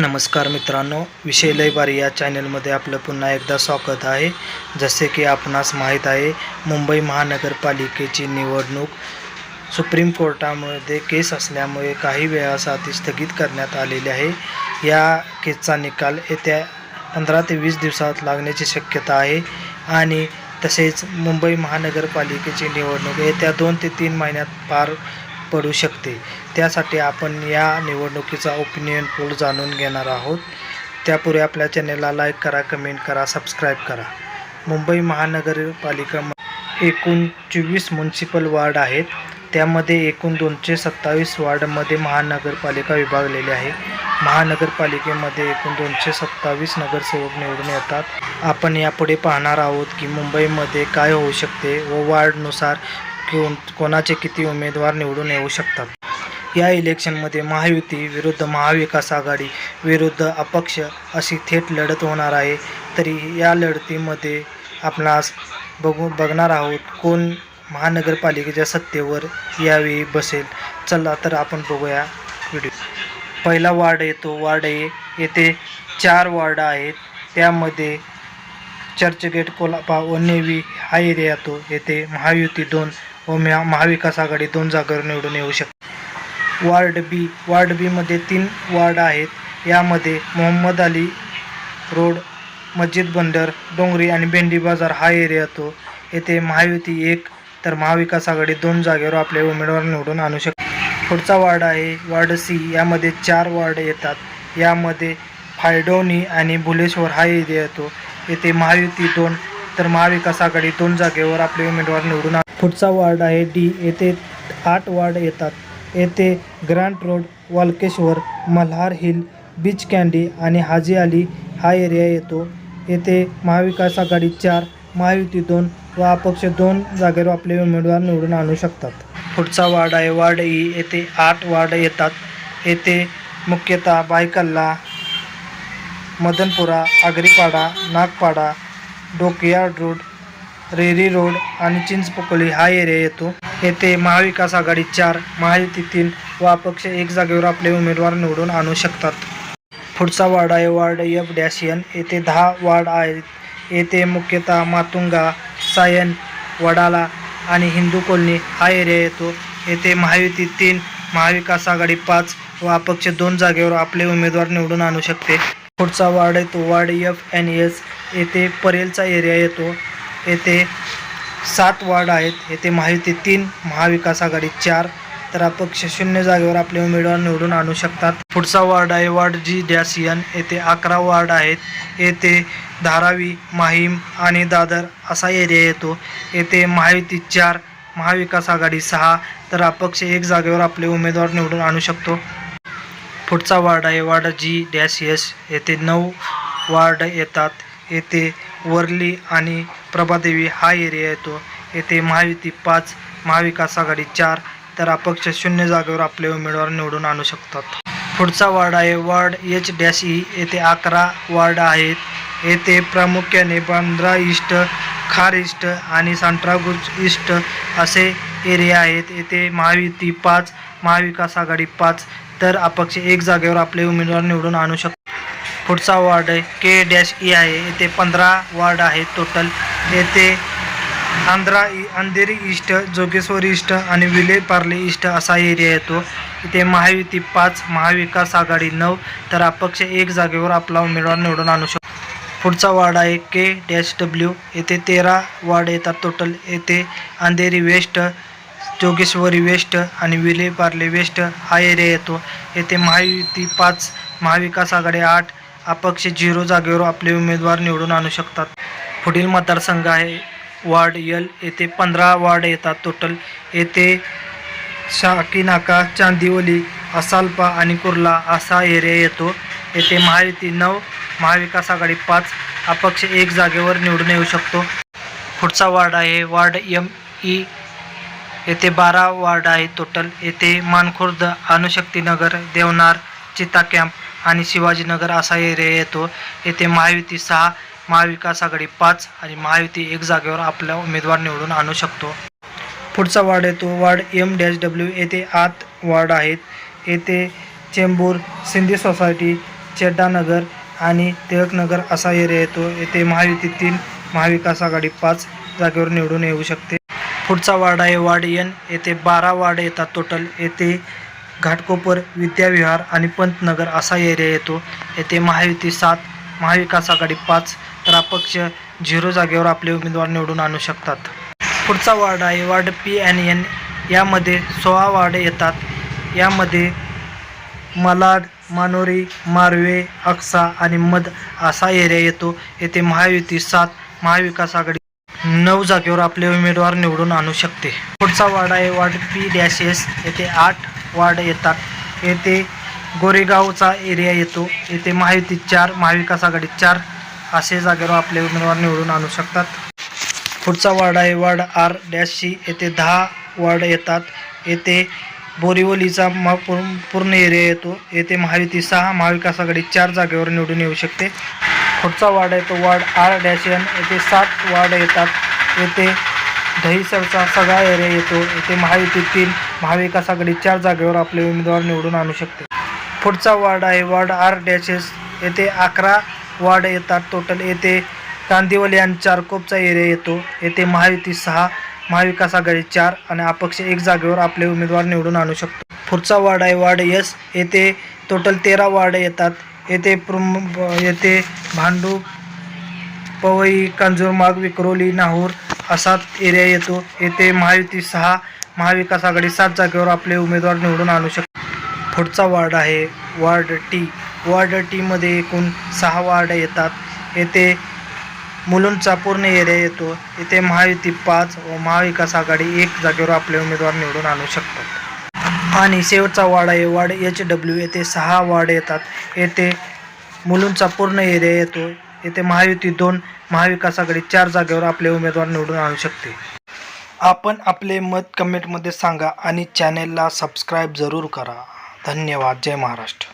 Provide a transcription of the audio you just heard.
नमस्कार मित्रांनो विषय लयबारी या चॅनलमध्ये आपलं पुन्हा एकदा स्वागत आहे. जसे की आपणास माहीत आहे मुंबई महानगरपालिकेची निवडणूक सुप्रीम कोर्टामध्ये केस असल्यामुळे काही वेळासाठी स्थगित करण्यात आलेली आहे. या केसचा निकाल येत्या पंधरा ते वीस दिवसात लागण्याची शक्यता आहे आणि तसेच मुंबई महानगरपालिकेची निवडणूक येत्या दोन ते तीन महिन्यात पार पडू शकते. त्यासाठी आपण या निवडणुकीचा ओपिनियन पोल जाणून घेणार आहोत. त्यापूर्वी आपल्या चॅनेलला लाईक करा कमेंट करा सबस्क्राईब करा. मुंबई महानगरपालिका एकूण चोवीस म्युन्सिपल वार्ड आहेत. त्यामध्ये एकूण दोनशे सत्तावीस वार्डमध्ये महानगरपालिका विभागलेली आहे. महानगरपालिकेमध्ये एकूण दोनशे सत्तावीस नगरसेवक निवडून येतात. आपण यापुढे पाहणार आहोत की मुंबईमध्ये काय होऊ शकते व वार्डनुसार कोण कोणाचे किती उमेदवार निवडून येऊ शकतात? या इलेक्शनमध्ये महायुती विरुद्ध महाविकास आघाडी विरुद्ध अपक्ष अशी थेट लढत होणार आहे. तरी या लढतीमध्ये आपणास बघू बघणार आहोत कोण महानगरपालिकेच्या सत्तेवर यावेळी बसेल. चला तर आपण बघूया व्हिडिओ. पहिला वार्ड येतो. वार्ड ए येथे चार वार्ड आहेत. त्यामध्ये चर्चगेट कोल्हापा व नेवी हा एरिया येतो. येथे महायुती दोन व महा महाविकास आघाडी दोन जागेवर निवडून येऊ शकते वार्ड बी वार्ड बीमध्ये तीन वार्ड आहेत. यामध्ये मोहम्मद अली रोड मस्जिद बंदर डोंगरी आणि भेंडी बाजार हा एरिया येतो येथे महायुती एक तर महाविकास आघाडी दोन जागेवर आपले उमेदवार निवडून आणू शकतो पुढचा वार्ड आहे वार्ड सी. यामध्ये चार वार्ड येतात. यामध्ये फायडोनी आणि भुलेश्वर हा एरिया येतो येथे महायुती दोन तर महाविकास आघाडी दोन जागेवर आपले उमेदवार निवडून आण पुढचा वार्ड आहे. डी येथे आठ वार्ड येतात. येथे Grand Road Walkeshwar Malhar Hill Breach Candy आणि हाजी अली हा एरिया येतो. येथे महाविकास आघाडी चार महायुती दोन व अपक्ष दोन जागेवर आपले उमेदवार निवडून आणू शकतात. पुढचा वार्ड आहे. वार्ड ई येथे आठ वार्ड येतात. येथे मुख्यतः Byculla Madanpura Agripada Nagpada Dockyard Road Reay Road आणि चिंचपोकळी हा एरिया येतो. येथे महाविकास आघाडी चार महायुती तीन व अपक्ष एक जागेवर आपले उमेदवार निवडून आणू शकतात. पुढचा वार्ड आहे वार्ड एफ डॅश एन येथे दहा वार्ड आहेत. येथे मुख्यतः मातुंगा सायन वडाला आणि हिंदू कॉलनी हा एरिया येतो. येथे महायुती तीन महाविकास आघाडी पाच व अपक्ष दोन जागेवर आपले उमेदवार निवडून आणू शकते. पुढचा वार्ड येतो वार्ड एफ एन एस येथे परेलचा एरिया येतो. येथे सात वार्ड आहेत. येथे महायुती तीन महाविकास आघाडी चार. तर अपक्ष शून्य जागेवर आपले उमेदवार निवडून आणू शकतात. पुढचा वार्ड आहे वार्ड जी डॅस यन येथे अकरा वार्ड आहेत. येथे धारावी माहीम आणि दादर असा एरिया येतो. येथे महायुती चार महाविकास आघाडी सहा. तर अपक्ष एक जागेवर आपले उमेदवार निवडून आणू शकतो. पुढचा वार्ड आहे वार्ड जी डॅश एस येथे नऊ वार्ड येतात. येथे वर्ली आणि प्रभादेवी हा एरिया येतो. येथे महायुती पाच महाविकास आघाडी चार तर अपक्ष शून्य जागेवर आपले उमेदवार निवडून आणू शकतात. पुढचा वार्ड आहे वार्ड एच डॅश ई येथे अकरा वार्ड आहेत. येथे प्रामुख्याने बांद्रा ईस्ट खार ईस्ट आणि सांट्रागुज ईस्ट असे एरिया आहेत. येथे महायुती पाच महाविकास आघाडी पाच तर अपक्ष एक जागेवर आपले उमेदवार निवडून आणू शकतात. पुढचा वार्ड आहे. के डॅश ई आहे. येथे पंधरा वार्ड आहे टोटल येथे आंध्रा अंधेरी ईस्ट जोगेश्वर ईस्ट आणि विले पार्ले ईस्ट असा एरिया येतो. इथे महायुती पाच महाविकास आघाडी नऊ. तर अपक्ष एक जागेवर आपला उमेदवार निवडून आणू शकतो. पुढचा वार्ड आहे के डॅश डब्ल्यू येथे तेरा वार्ड येतात टोटल येथे अंधेरी वेस्ट जोगेश्वरी वेस्ट आणि विले पार्ले वेस्ट हा एरिया येतो. येथे महायुती पाच महाविकास आघाडी आठ अपक्ष झिरो जागेवर आपले उमेदवार निवडून आणू शकतात. पुढील मतदारसंघ आहे वार्ड यल येथे पंधरा वार्ड येतात. टोटल येथे शाकीनाका चांदिवली असाल्पा आणि कुर्ला असा एरिया येतो. येथे महायुती नऊ महाविकास आघाडी पाच अपक्ष एक जागेवर निवडून येऊ शकतो. पुढचा वार्ड आहे वार्ड एम. ई. येथे बारा वार्ड आहे. टोटल येथे मानखुर्द अणुशक्तीनगर देवनार चिता कॅम्प आणि शिवाजीनगर असा एरिया येतो. येथे महायुती सहा महाविकास आघाडी पाच आणि महायुती एक जागेवर आपला उमेदवार निवडून आणू शकतो. पुढचा वार्ड येतो. वार्ड एम डॅश डब्ल्यू येथे आठ वार्ड आहेत. येथे चेंबूर सिंधी सोसायटी चेड्डानगर आणि टिळकनगर असा एरिया येतो. येथे महायुती तीन महाविकास आघाडी पाच जागेवर निवडून येऊ शकते. पुढचा वार्ड आहे. वार्ड एन येथे बारा वार्ड येतात टोटल येथे घाटकोपर विद्याविहार आणि पंतनगर असा एरिया येतो. येथे महायुती सात महाविकास आघाडी पाच तर अपक्ष झिरो जागेवर आपले उमेदवार निवडून आणू शकतात. पुढचा वार्ड आहे वार्ड पी एन एन यामध्ये सोळा वार्ड येतात. यामध्ये मलाड मानोरी मारवे अक्सा आणि मध असा एरिया येतो. येथे महायुती सात महाविकास आघाडी नऊ जागेवर आपले उमेदवार निवडून आणू शकते. पुढचा वार्ड आहे वार्ड पी डॅश एस येथे आठ वार्ड येतात. येथे गोरेगावचा एरिया येतो. येथे महायुती चार महाविकास आघाडी चार असे जागेवर आपले उमेदवार निवडून आणू शकतात. पुढचा वार्ड आहे. Ward R dash C. येथे दहा वार्ड येतात. येथे बोरिवलीचा म पूर्ण पूर्ण एरिया येतो. येथे महायुती सहा महाविकास आघाडी चार जागेवर निवडून येऊ शकते. पुढचा वार्ड आहे तो वार्ड आर डॅश एन. येथे सात वार्ड येतात. येथे दहिसरचा सगळा एरिया येतो. येथे महायुती तीन महाविकास आघाडी चार जागेवर आपले उमेदवार निवडून आणू शकते. पुढचा वार्ड आहे वार्ड आर डॅशेस येथे अकरा वार्ड येतात. टोटल येथे कांदिवली आणि चारकोपचा एरिया येतो. येथे महायुती सहा महाविकास आघाडी चार आणि अपक्ष एक जागेवर आपले उमेदवार निवडून आणू शकतो. पुढचा वार्ड आहे वार्ड एस येथे टोटल तेरा वार्ड येतात. येथे प्रम येथे भांडू पवई कांजूरमाग विक्रोली नाहूर असा एरिया येतो. येथे महायुती सहा महाविकास आघाडी सात जागेवर आपले उमेदवार निवडून आणू शकतात. पुढचा वार्ड आहे. Ward T. वार्ड टीमध्ये एकूण सहा वार्ड येतात. येथे मुलुंडचा पूर्ण एरिया येतो. येथे महायुती पाच व महाविकास आघाडी एक जागेवर आपले उमेदवार निवडून आणू शकतात. आणि शेवटचा वार्ड आहे. वार्ड एच डब्ल्यू येथे सहा वार्ड येतात. येथे मुलुंडचा पूर्ण एरिया येतो. येथे महायुती दोन महाविकास आघाडी चार जागेवर आपले उमेदवार निवडून आणू शकते. आपण आपले मत कमेंटमध्ये सांगा आणि चॅनेलला सबस्क्राईब जरूर करा. धन्यवाद. जय महाराष्ट्र.